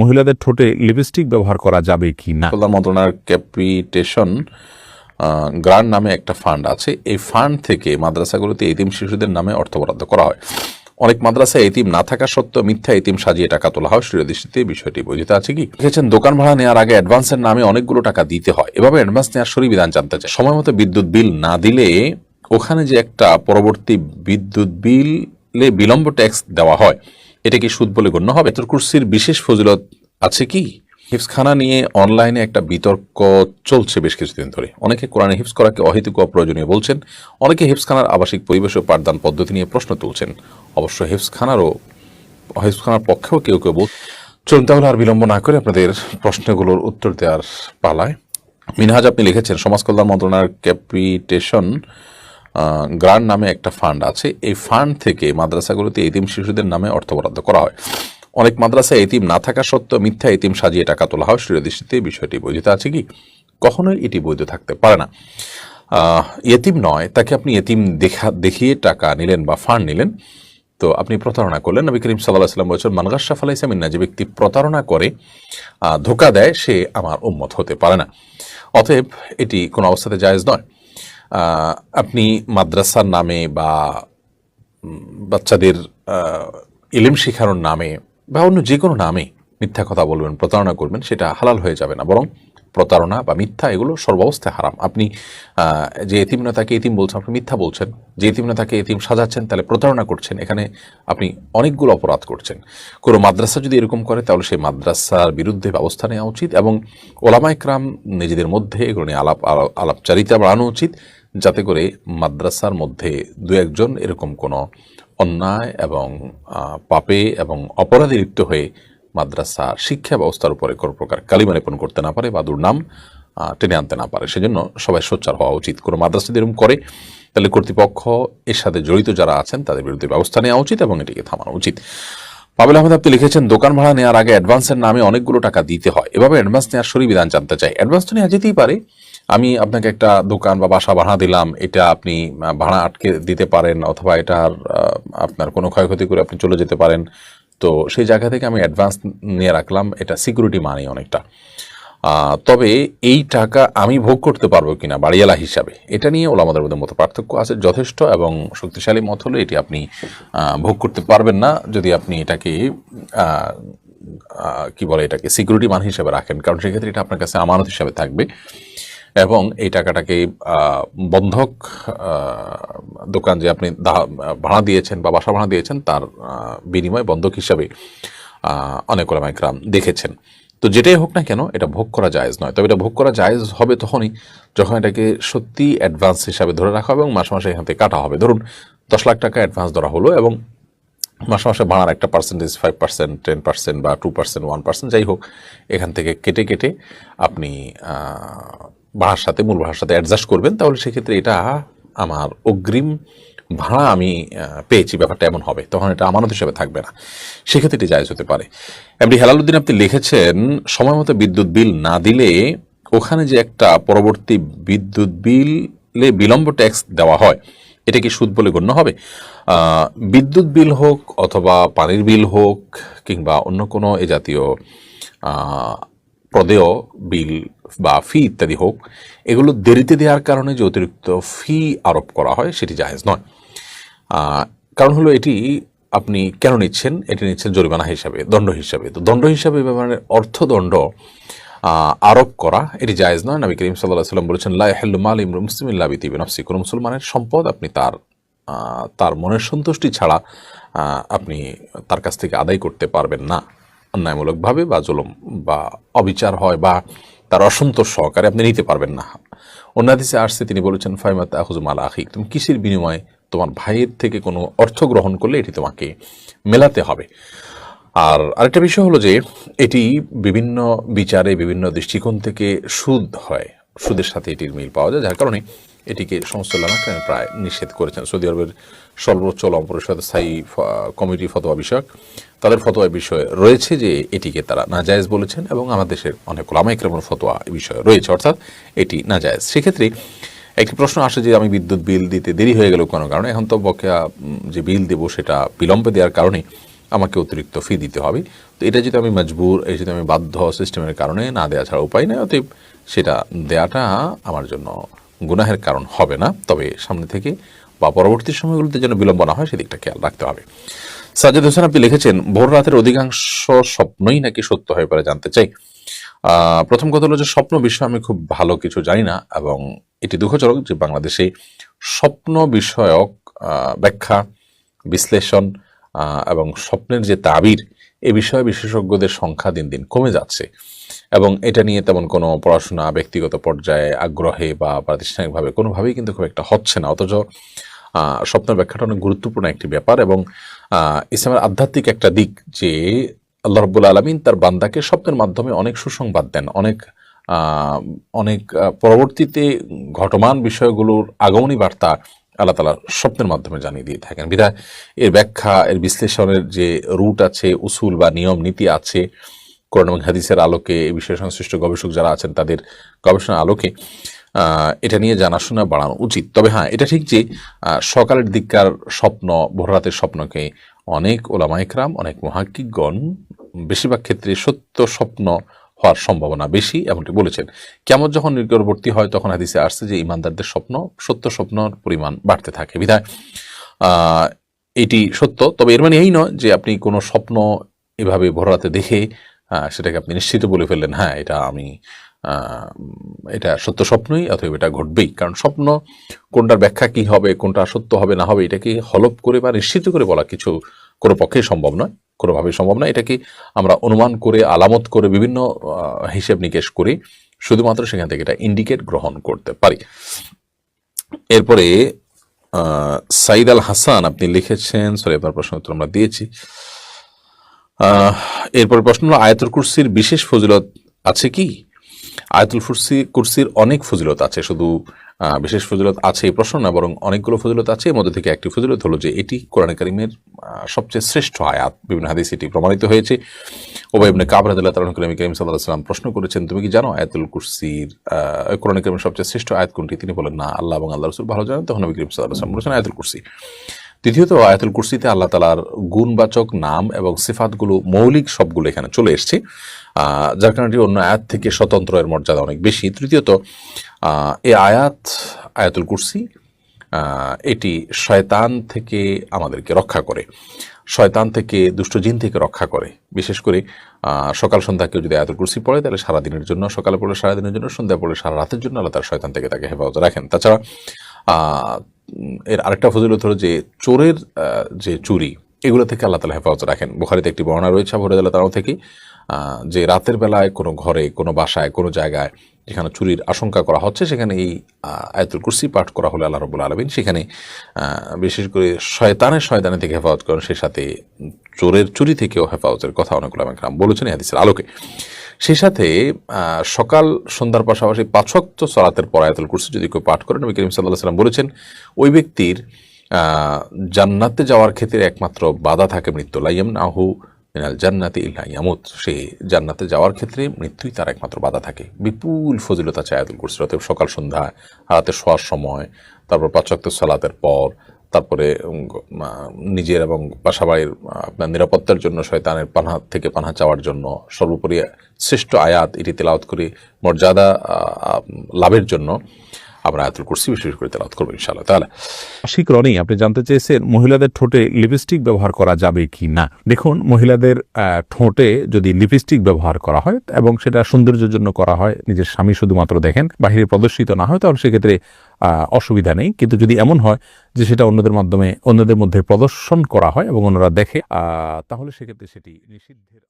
মহিলাদের ঠোঁটে লিপস্টিক ব্যবহার করা যাবে কি না? কল্যাণ মন্ত্রণালয়ের ক্যাপিটেশন গ্রান্ট নামে একটা ফান্ড আছে। এই ফান্ড থেকে মাদ্রাসাগুলোতে এতিম শিশুদের নামে অর্থ বরাদ্দ করা হয়। অনেক মাদ্রাসায় এতিম না থাকা সত্ত্বেও মিথ্যা এতিম সাজিয়ে টাকা তোলা হয়। দৃষ্টিতে বিষয়টি বোঝিত আছে কি? লিখেছেন, দোকান ভাড়া নেওয়ার আগে অ্যাডভান্সের নামে অনেকগুলো টাকা দিতে হয়। এভাবে অ্যাডভান্স নেওয়ার সরি বিধান জানতে চায় সময় মতো বিদ্যুৎ বিল না দিলে ওখানে যে একটা পরবর্তী বিদ্যুৎ বিলে বিলম্ব ট্যাক্স দেওয়া হয়। এটা কি সুদ বলে গণ্য হবে? কুর্সির বিশেষ ফজিলত আছে কি? হিফসখানা নিয়ে অনলাইনে একটা বিতর্ক চলছে বেশ কিছুদিন ধরে। অনেকে কোরআনে হিফস করাকে অহেতুক অপ্রয়োজনীয় বলছেন, অনেকে হিফসখানার আবাসিক পরিবেশ ও পাঠদান পদ্ধতি নিয়ে প্রশ্ন তুলছেন। অবশ্য হিফসখানারও হিফসখানার পক্ষেও কেউ কেউ বল চলুন তাহলে আর বিলম্ব না করে আপনাদের প্রশ্নগুলোর উত্তর দেওয়ার পালায়। মিনহাজ আপনি লিখেছেন, সমাজ কল্যাণ মন্ত্রণালয়ের ক্যাপিটেশন গ্রান্ট নামে একটা ফান্ড আছে। এই ফান্ড থেকে মাদ্রাসাগুলোতে এতিম শিশুদের নামে অর্থ বরাদ্দ করা হয়। অনেক মাদ্রাসায় এতিম না থাকা সত্ত্বেও মিথ্যা এতিম সাজিয়ে টাকা তোলা হয়। দৃষ্টিতে বিষয়টি বোঝিত আছে কি? কখনোই এটি বৈধ থাকতে পারে না। এতিম নয়, তাকে আপনি এতিম দেখা, দেখিয়ে টাকা নিলেন বা ফান্ড নিলেন। তো আপনি প্রতারণা করলেন। নবী করিম সাল্লাহ সাল্লাম বলছেন মানগাশা ফালাইসামিন্না যে ব্যক্তি প্রতারণা করে ধোকা দেয়, সে আমার উম্মত হতে পারে না। অতএব এটি কোনো অবস্থাতে জায়েজ নয়। আপনি মাদ্রাসার নামে বা বাচ্চাদের ইলিম শিখানোর নামে বা অন্য যে কোনো নামে মিথ্যা কথা বলবেন, প্রতারণা করবেন, সেটা হালাল হয়ে যাবে না। বরং প্রতারণা বা মিথ্যা, এগুলো সর্বাবস্থায় হারাম। আপনি যে এতিম না তাকে এতিম বলছেন, আপনি মিথ্যা বলছেন, যে এতিম না তাকে এতিম সাজাচ্ছেন, তাহলে প্রতারণা করছেন। এখানে আপনি অনেকগুলো অপরাধ করছেন। কোনো মাদ্রাসা যদি এরকম করে, তাহলে সেই মাদ্রাসার বিরুদ্ধে ব্যবস্থা নেওয়া উচিত এবং ওলামা ইকরাম নিজেদের মধ্যে এগুলো নিয়ে আলাপ- আলাপচারিতা বাড়ানো উচিত, যাতে করে মাদ্রাসার মধ্যে দু একজন এরকম কোনো অন্যায় এবং পাপে এবং অপরাধে লিপ্ত হয়ে মাদ্রাসা শিক্ষা ব্যবস্থার উপরে কোনো প্রকার কালিমা লেপন করতে না পারে বা দুর্নাম টেনে আনতে না পারে। সেজন্য সবাই সোচ্চার হওয়া উচিত। কোনো মাদ্রাসা যদি এরকম করে, তাহলে কর্তৃপক্ষ এর সাথে জড়িত যারা আছেন, তাদের বিরুদ্ধে ব্যবস্থা নেওয়া উচিত এবং এটিকে থামানো উচিত। পাবেল আহমেদ, আপনি লিখেছেন, দোকান ভাড়া নেওয়ার আগে অ্যাডভান্সের নামে অনেকগুলো টাকা দিতে হয়। এভাবে অ্যাডভান্স নেওয়ার সরি বিধান জানতে চাই। অ্যাডভান্স তো নেওয়া যেতেই পারে। আমি আপনাকে একটা দোকান বা বাসা ভাড়া দিলাম, এটা আপনি ভাড়া আটকে দিতে পারেন অথবা এটার আপনার কোনো ক্ষয়ক্ষতি করে আপনি চলে যেতে পারেন। তো সেই জায়গা থেকে আমি অ্যাডভান্স নিয়ে রাখলাম। এটা সিকিউরিটি মানি অনেকটা। তবে এই টাকা আমি ভোগ করতে পারব কিনা বাড়িয়ালা হিসাবে, এটা নিয়ে ওলামাদের মধ্যে মতো পার্থক্য আছে, যথেষ্ট এবং শক্তিশালী মত হলে এটি আপনি ভোগ করতে পারবেন না যদি আপনি এটাকে কি বলে এটাকে সিকিউরিটি মান হিসেবে রাখেন। কারণ সেক্ষেত্রে এটা আপনার কাছে আমানত হিসাবে থাকবে। এবং এই টাকাটাকে বন্ধক দোকান যে আপনি ভাড়া দিয়েছেন বা বাসা ভাড়া দিয়েছেন, তার বিনিময়ে বন্ধক হিসাবে অনেক ওলামাইকরাম দেখেছেন। তো যেটাই হোক না কেন, এটা ভোগ করা জায়েজ নয়। তবে এটা ভোগ করা জায়েজ হবে তখনই যখন এটাকে সত্যি অ্যাডভান্স হিসাবে ধরে রাখা হবে এবং মাসে মাসে এখান থেকে কাটা হবে। ধরুন, দশ লাখ টাকা অ্যাডভান্স ধরা হলো এবং মাসে মাসে ভাড়ার একটা percentage five percent ten percent বা টু পার্সেন্ট ওয়ান পার্সেন্ট যাই হোক, এখান থেকে কেটে কেটে আপনি সাথে মূল সাথে অ্যাডজাস্ট করবেন, তাহলে সেক্ষেত্রে এটা আমার অগ্রিম ভাড়া আমি পেয়েছি, ব্যাপারটা এমন হবে। তখন এটা আমানত হিসেবে থাকবে না। সেক্ষেত্রে এটি জায়জ হতে পারে। এমনি হেলালুদ্দিন আপনি লিখেছেন, সময় মতো বিদ্যুৎ বিল না দিলে ওখানে যে একটা পরবর্তী বিদ্যুৎ বিলে বিলম্ব ট্যাক্স দেওয়া হয়, এটা কি সুদ বলে গণ্য হবে? বিদ্যুৎ বিল হোক অথবা পানির বিল হোক কিংবা অন্য কোনো এ জাতীয় প্রদেয়, বিল বা ফি ইত্যাদি হোক, এগুলো দেরিতে দেওয়ার কারণে যে অতিরিক্ত ফি আরোপ করা হয় সেটি জায়েজ নয়। কারণ হলো এটি আপনি কেন নিচ্ছেন? এটি নিচ্ছেন জরিমানা হিসাবে, দণ্ড হিসাবে। তো দণ্ড হিসাবে ব্যবহারের অর্থদণ্ড আরোপ করা, এটি জায়েজ নয়। নবী করিম সাল্লাহ সাল্লাম বলেছেন, লা ইয়াহিল্লু মাল ইমরু মুসলিমিন লা বিতিবি নফসি কোনো মুসলমানের সম্পদ আপনি তার তার মনের সন্তুষ্টি ছাড়া আপনি তার কাছ থেকে আদায় করতে পারবেন না। অন্যায়মূলকভাবে বা জুলুম বা অবিচার হয় বা তার অসন্তোষ সহকারে আপনি নিতে পারবেন না। অন্যাদিসে আসছে, তিনি বলেছেন, ফাইমাত আহুজুমাল আখিক, তুমি কিসের বিনিময়ে তোমার ভাইয়ের থেকে কোনো অর্থ গ্রহণ করলে এটি তোমাকে মেলাতে হবে? আর আরেকটা বিষয় হলো যে এটি বিভিন্ন বিচারে বিভিন্ন দৃষ্টিকোণ থেকে সুদ হয়। সুদের সাথে এটির মিল পাওয়া যায়, যার কারণে এটিকে সমস্ত লামাকান প্রায় নিষেধ করেছেন। সৌদি আরবের সর্বোচ্চ লম পরিষদ স্থায়ী কমিটি ফতোয়া বিষয়ক, তাদের ফতোয়া বিষয়ে রয়েছে যে এটিকে তারা নাজায়েজ বলেছেন এবং আমাদের দেশের অনেক লামাইক্রমের ফতোয়া বিষয়ে রয়েছে, অর্থাৎ এটি নাজায়েজ। সেক্ষেত্রে একটি প্রশ্ন আসে যে আমি বিদ্যুৎ বিল দিতে দেরি হয়ে গেল কোনো কারণে, এখন তো বকেয়া যে বিল দেবো সেটা বিলম্বে দেওয়ার কারণে আমাকে অতিরিক্ত ফি দিতে হবে। তো এটা যদি আমি মজবুর এই যদি আমি বাধ্য সিস্টেমের কারণে না দেওয়া ছাড়া উপায় নেই, অতএব সেটা দেওয়াটা আমার জন্য গুনাহের কারণ হবে না। তবে সামনে থেকে বা পরবর্তী সময়গুলোতে যেন বিলম্ব না হয়, সেদিকটা খেয়াল রাখতে হবে। সাজ্জাদ হোসেন, আপনি লিখেছেন, ভোর রাতের অধিকাংশ স্বপ্নই নাকি সত্য হয়ে পারে জানতে চাই। প্রথম কথা হলো যে স্বপ্ন বিষয়ে আমি খুব ভালো কিছু জানি না এবং এটি দুঃখজনক যে বাংলাদেশে স্বপ্ন বিষয়ক ব্যাখ্যা, বিশ্লেষণ এবং স্বপ্নের যে তাবির এ বিষয়ে বিশেষজ্ঞদের সংখ্যা দিন দিন কমে যাচ্ছে। এবং এটা নিয়ে তেমন কোনো পড়াশোনা ব্যক্তিগত পর্যায়ে আগ্রহে বা প্রাতিষ্ঠানিকভাবে কোনোভাবেই কিন্তু খুব একটা হচ্ছে না। অথচ স্বপ্নের ব্যাখ্যাটা অনেক গুরুত্বপূর্ণ একটি ব্যাপার এবং ইসলামের আধ্যাত্মিক একটা দিক যে আল্লাহ রব্বুল আলমিন তার বান্দাকে স্বপ্নের মাধ্যমে অনেক সুসংবাদ দেন, অনেক অনেক পরবর্তীতে ঘটমান বিষয়গুলোর আগমনী বার্তা আল্লাহ তালা স্বপ্নের মাধ্যমে জানিয়ে দিয়ে থাকেন। বিধায় এর ব্যাখ্যা, এর বিশ্লেষণের যে রুট আছে, উসুল বা নিয়ম, নীতি আছে, কোরআন এবং হাদিসের আলোকে এই বিষয়ে সংশ্লিষ্ট গবেষক যারা আছেন তাদের গবেষণার আলোকে এটা নিয়ে জানাশোনা বাড়ানো উচিত। তবে হ্যাঁ এটা ঠিক যে সকালের দিককার স্বপ্ন, ভোররাতের স্বপ্নকে অনেক ওলামাইকরাম অনেক মহাকিকগণ, বেশিরভাগ ক্ষেত্রে সত্য স্বপ্ন হওয়ার সম্ভাবনা বেশি, এমনটি বলেছেন। কেমন যখন নিকটবর্তী হয়, তখন হাদিসে আসছে যে, ইমানদারদের স্বপ্ন, সত্য স্বপ্নর পরিমাণ বাড়তে থাকে। বিধায় এটি সত্য। তবে এর মানে এই নয় যে, আপনি কোনো স্বপ্ন এভাবে ভোররাতে দেখে সেটাকে আপনি নিশ্চিত বলে ফেললেন হ্যাঁ এটা আমি এটা সত্য স্বপ্নই অথবা এটা ঘটবেই। কারণ স্বপ্ন, কোনটার ব্যাখ্যা কি হবে, কোনটা সত্য হবে, না হবে, এটাকে হলপ করে বা নিশ্চিত করে বলা কিছু কোনো পক্ষেই সম্ভব নয়, কোনোভাবেই সম্ভব নয়। এটাকে আমরা অনুমান করে, আলামত করে বিভিন্ন হিসেব নিকেশ করে, শুধুমাত্র সেখান থেকে এটা ইন্ডিকেট গ্রহণ করতে পারি। এরপরে সাইদ আল হাসান, আপনি লিখেছেন, সরি, আপনার প্রশ্ন উত্তর আমরা দিয়েছি। এরপর প্রশ্ন হলো, আয়াতুল কুরসির বিশেষ ফজিলত আছে কি? আয়াতুল কুরসি কুরসির অনেক ফজিলত আছে, শুধু বিশেষ ফজিলত আছে এই প্রশ্ন না, বরং অনেকগুলো ফজিলত আছে। এর মধ্যে থেকে একটি ফজিলত হলো যে, এটি কোরআন করিমের সবচেয়ে শ্রেষ্ঠ আয়াত। বিভিন্ন হাদিস এটি প্রমাণিত হয়েছে। ওবাই ইবনে কাব রাদিয়াল্লাহু তাআলা করিম করিম সাল্লাহাম প্রশ্ন করেছেন, তুমি কি জানো আয়াতুল কুরসির কোরআন করিমের সবচেয়ে শ্রেষ্ঠ আয়াত কোনটি? তিনি বলেন, না, আল্লাহ এবং আল্লাহ রসুল ভালো জানেন। তখন নবী করিম সাল্লাহাম বলেছেন, আয়াতুল কুরসি। দ্বিতীয়ত আয়াতুল কুরসিতে আল্লাহ তালার গুণবাচক নাম এবং সিফাতগুলো, মৌলিক সবগুলো এখানে চলে এসছে। যার কারণে অন্য আয়াত থেকে স্বতন্ত্র এর মর্যাদা অনেক বেশি। তৃতীয়ত এই আয়াত, আয়াতুল কুরসি এটি শয়তান থেকে আমাদেরকে রক্ষা করে। শয়তান থেকে দুষ্ট জিন থেকে রক্ষা করে। বিশেষ করে সকাল সন্ধ্যা কেউ যদি আয়াতুল কুরসি পড়ে, তাহলে সারাদিনের জন্য, সকালে পড়লে সারাদিনের জন্য, সন্ধ্যা পড়লে সারা রাতের জন্য আল্লাহ তার শয়তান থেকে তাকে হেফাজত রাখেন। তাছাড়া এর আরেকটা ফজিলত হলো যে চোরের যে চুরি, এগুলো থেকে আল্লাহ তালা হেফাজত রাখেন। বুখারিতে একটি বর্ণনা রয়েছে আবু আল্লাহ তালাও থেকে যে রাতের বেলায় কোনো ঘরে, কোনো বাসায়, কোনো জায়গায় যেখানে চুরির আশঙ্কা করা হচ্ছে, সেখানে এই আয়াতুল কুরসি পাঠ করা হলে আল্লাহ রবুল আলমিন। সেখানে বিশেষ করে শয়তানের শয়তানের থেকে হেফাজত করেন সেই সাথে চোরের চুরি থেকেও হেফাজতের কথা অনেকগুলো আমাকে বলেছেন হাদিসের আলোকে। সেই সাথে সকাল সন্ধ্যার পাশাপাশি পাঁচক্ত সলাতের পর আয়াতুল কুরসি যদি কেউ পাঠ করেন নবী করিম সাল্লাহ সাল্লাম বলেছেন, ওই ব্যক্তির জান্নাতে যাওয়ার ক্ষেত্রে একমাত্র বাধা থাকে মৃত্যু। লাইয়াম নাহু মিনাল জান্নাতি ইল্লা ইয়ামুত। সে জান্নাতে যাওয়ার ক্ষেত্রে মৃত্যুই তার একমাত্র বাধা থাকে। বিপুল ফজিলত আছে আয়াতুল কুরসির। অতএব সকাল সন্ধ্যা রাতে শোয়ার সময়, তারপর পাঁচক্ত সালাতের পর তারপরে নিজের এবং বাসাবাড়ির আপনার নিরাপত্তার জন্য শয়তানের পানহা থেকে পানহা চাওয়ার জন্য সর্বোপরি শ্রেষ্ঠ আয়াত এটি তেলাওত করি মর্যাদা লাভের জন্য। আমরা আয়াতুল কুরসি বিশেষ করে তেলাওয়াত করব ইনশাআল্লাহ। তাহলে আশিক রনি, আপনি জানতে চেয়েছেন মহিলাদের ঠোঁটে লিপস্টিক ব্যবহার করা যাবে কি না। দেখুন, মহিলাদের ঠোঁটে যদি লিপস্টিক ব্যবহার করা হয় এবং সেটা সৌন্দর্যের জন্য করা হয়, নিজের স্বামী শুধুমাত্র দেখেন, বাহিরে প্রদর্শিত না হয়, তাহলে সেক্ষেত্রে অসুবিধা নেই। কিন্তু যদি এমন হয় যে সেটা অন্যদের মাধ্যমে, অন্যদের মধ্যে প্রদর্শন করা হয় এবং অন্যরা দেখে তাহলে সেক্ষেত্রে সেটি নিষিদ্ধের